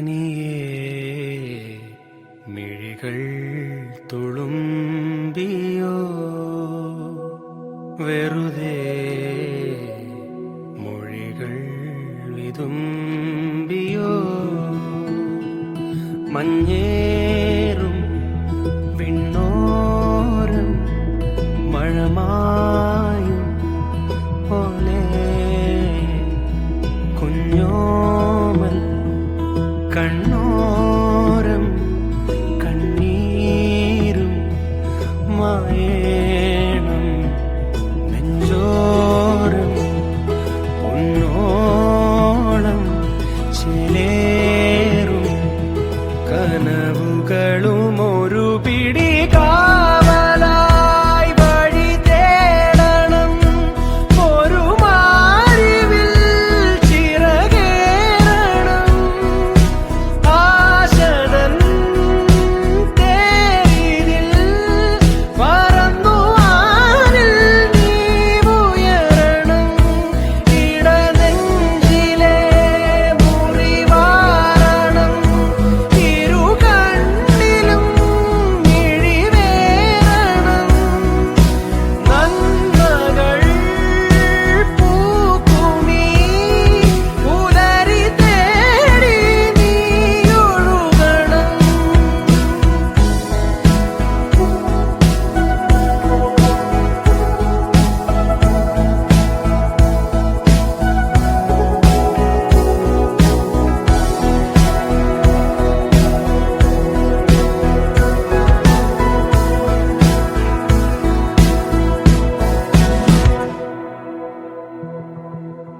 തനിയേ മിഴികൾ തുളുമ്പിയോ? വെറുതെ മൊഴികൾ വിതുമ്പിയോ? മഞ്ഞേറും വിണ്ണോരം മഴമാ ရှင်လေး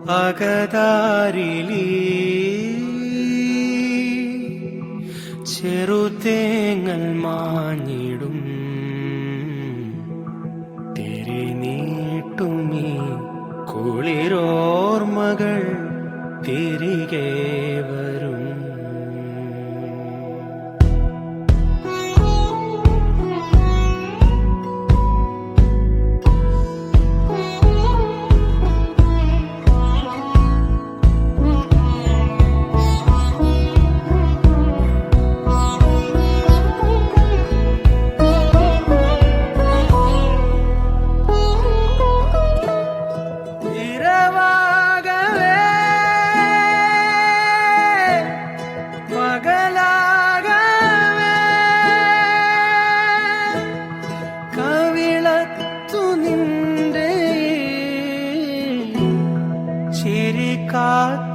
അകതാരിലി. ചെറുതേങ്ങൾ മാഞ്ഞിടും. തിരിനീട്ടുമീ കുളിരോർമകൾ തിരികെ വരും. காத்து